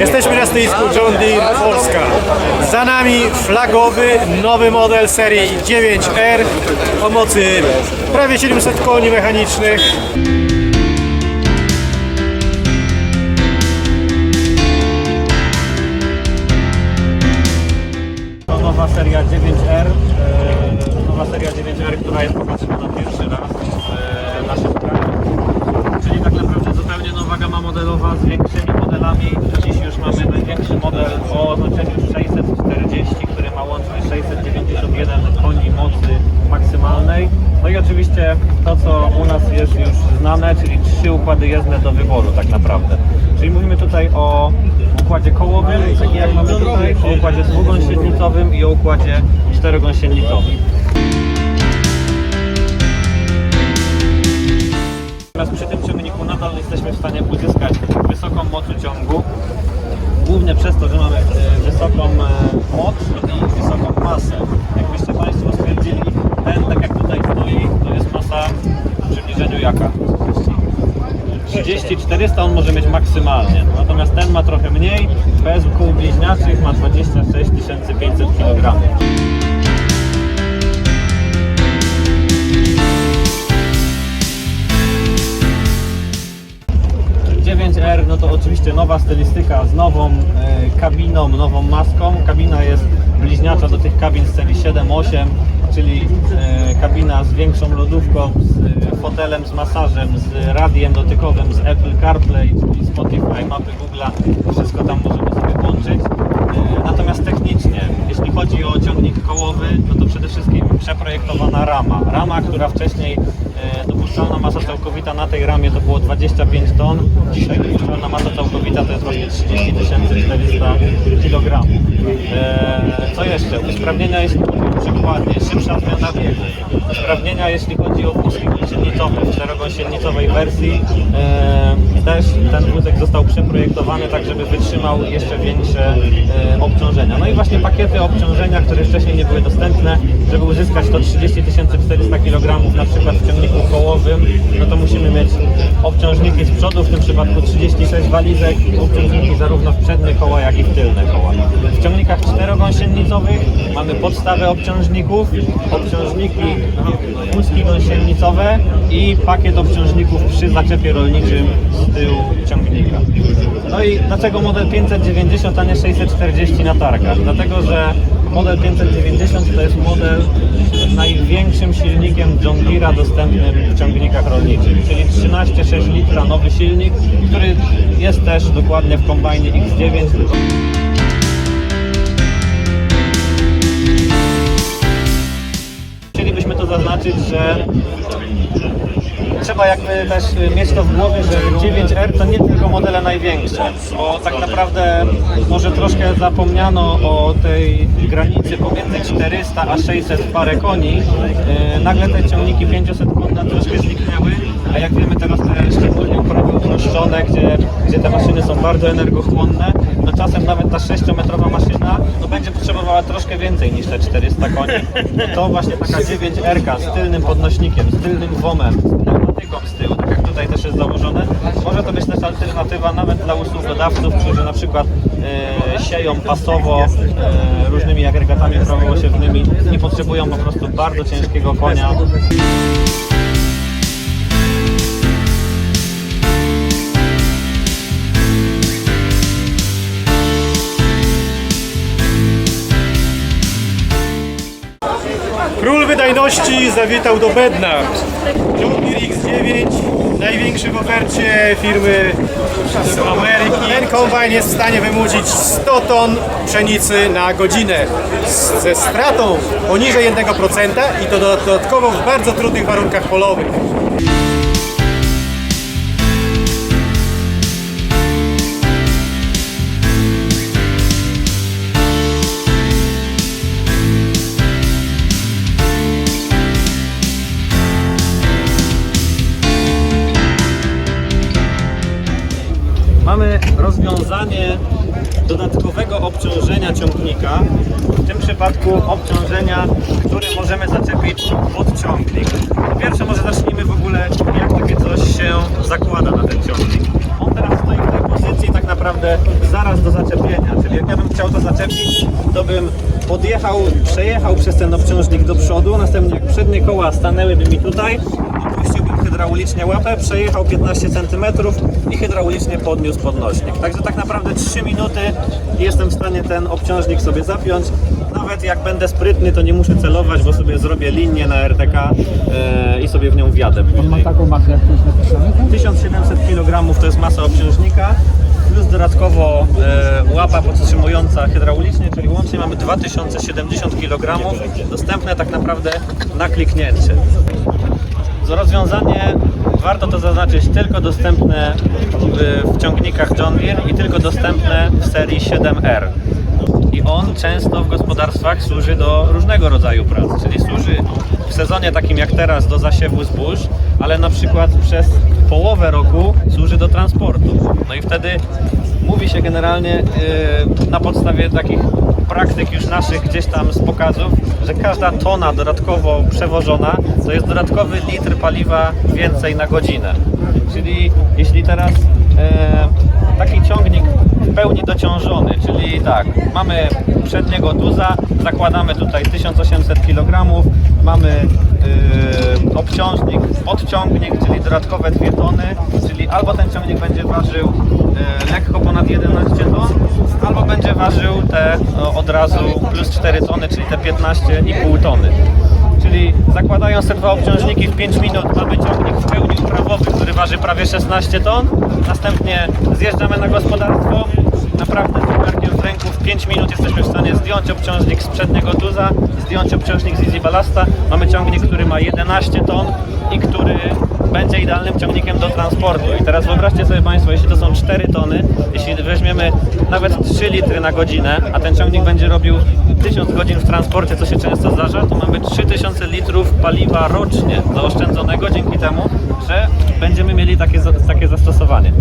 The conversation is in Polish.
Jesteśmy na stoisku John Deere Polska. Za nami flagowy, nowy model serii 9R o mocy prawie 700 koni mechanicznych. Jest już znane, czyli trzy układy jezdne do wyboru tak naprawdę. Czyli mówimy tutaj o układzie kołowym, taki jak mamy tutaj, o układzie dwugąsienicowym i o układzie czterogąsienicowym. 30-400 on może mieć maksymalnie, natomiast ten ma trochę mniej, bez kół bliźniaczych ma 26 500 kg. 9R, no to oczywiście nowa stylistyka z nową e, kabiną, nową maską. Kabina jest bliźniacza do tych kabin z serii 7-8, czyli e, kabina z większą lodówką, z e, fotelem, z masażem, z radiem dotykowym, z Apple CarPlay, czyli Spotify, mapy Google'a. Wszystko tam możemy sobie włączyć. E, Natomiast technicznie, jeśli chodzi o ciągnik kołowy, no to przede wszystkim przeprojektowana rama. Rama, która wcześniej dopuszczalna masa całkowita na tej ramie to było 25 ton. Dzisiaj dopuszczalna masa całkowita to jest właśnie 30 400 kg. E, co jeszcze? Usprawnienia jeśli chodzi o przykładnie, szybsza zmiana biegu. Usprawnienia jeśli chodzi o wózki w czterogąsienicowej wersji. E, też ten wózek został przeprojektowany tak, żeby wytrzymał jeszcze większe e, obciążenia. No i właśnie pakiety obciążenia, które wcześniej nie były dostępne, żeby uzyskać to 30 400 kg na przykład w ciągniku kołowym, no to musimy mieć obciążniki z przodu, w tym przypadku 36 walizek, obciążniki zarówno w przednie koła, jak i w tylne koła. W ciągnikach czterogąsienicowych mamy podstawę obciążników, obciążniki wózki gąsienicowe i pakiet obciążników przy zaczepie rolniczym z tyłu ciągnika. No i dlaczego model 590, a nie 640 na targach? Dlatego, że model 590 to jest model z największym silnikiem John Deere'a dostępnym w ciągnikach rolniczych, czyli 13,6 litra nowy silnik, który jest też dokładnie w kombajnie X9. Chcielibyśmy to zaznaczyć, że trzeba jakby też mieć to w głowie, że 9R to nie tylko modele największe, bo tak naprawdę może troszkę zapomniano o tej granicy pomiędzy 400 a 600 parę koni. E, Nagle te ciągniki 500 konna troszkę zniknęły, a jak wiemy teraz te szczególnie uprawy uproszczone, gdzie, gdzie te maszyny są bardzo energochłonne, no czasem nawet ta 6-metrowa maszyna no będzie potrzebowała troszkę więcej niż te 400 koni. No to właśnie taka 9R z tylnym podnośnikiem, z tylnym WOM-em, z pneumatyką z tyłu, tak jak tutaj też jest założone. Może to być też alternatywa nawet dla usługodawców, którzy na przykład e, sieją pasowo e, różnymi agregatami prawoosiewnymi, nie potrzebują po prostu bardzo ciężkiego konia. Wydajności zawitał do Bedna. Deere X9, największy w ofercie firmy z Ameryki. Ten kombajn jest w stanie wymucić 100 ton pszenicy na godzinę ze stratą poniżej 1% i to dodatkowo w bardzo trudnych warunkach polowych. Rozwiązanie dodatkowego obciążenia ciągnika, w tym przypadku obciążenia, które możemy zaczepić pod ciągnik. Po pierwsze może zacznijmy w ogóle jak takie coś się zakłada na ten ciągnik. On teraz stoi w tej pozycji, tak naprawdę zaraz do zaczepienia. Czyli jak ja bym chciał to zaczepić, to bym podjechał, przejechał przez ten obciążnik do przodu, następnie jak przednie koła stanęłyby mi tutaj, opuściłbym hydraulicznie łapę, przejechał 15 cm i hydraulicznie podniósł podnośnik. Także tak naprawdę 3 minuty i jestem w stanie ten obciążnik sobie zapiąć. Nawet jak będę sprytny, to nie muszę celować, bo sobie zrobię linię na RTK e, i sobie w nią wjadę On ma taką masę, jak tu jest napisane? tak? 1700 kg to jest masa obciążnika, plus dodatkowo e, łapa podtrzymująca hydraulicznie, czyli łącznie mamy 2070 kg, dostępne tak naprawdę na kliknięcie. Rozwiązanie, warto to zaznaczyć, tylko dostępne w, w ciągnikach John Deere i tylko dostępne w serii 7R. I on często w gospodarstwach służy do różnego rodzaju prac, czyli służy w sezonie takim jak teraz do zasiewu zbóż, ale na przykład przez połowę roku służy do transportu. No i wtedy mówi się generalnie yy, na podstawie takich praktyk już naszych gdzieś tam z pokazów, że każda tona dodatkowo przewożona to jest dodatkowy litr paliwa więcej na godzinę. Czyli jeśli teraz e, taki ciągnik w pełni dociążony, czyli tak, mamy przedniego tuza, zakładamy tutaj 1800 kg, mamy e, obciążnik, podciągnik, czyli dodatkowe 2 tony, czyli albo ten ciągnik będzie ważył e, lekko ponad 11 ton, albo będzie ważył te no, od razu plus 4 tony, czyli te 15,5 tony. Czyli zakładając te dwa obciążniki w 5 minut mamy ciągnik w pełni uprawowy, który waży prawie 16 ton. Następnie zjeżdżamy na gospodarstwo. Naprawdę z w ręku w 5 minut jesteśmy w stanie zdjąć obciążnik z przedniego tuza, zdjąć obciążnik z Easy Ballasta. Mamy ciągnik, który ma 11 ton i który będzie idealnym ciągnikiem do transportu. I teraz wyobraźcie sobie Państwo, jeśli to są 4 tony, jeśli weźmiemy nawet 3 litry na godzinę, a ten ciągnik będzie robił 1000 godzin transporcie, co się często zdarza, to mamy 3000 litrów paliwa rocznie zaoszczędzonego dzięki temu, że będziemy mieli takie, takie zastosowanie.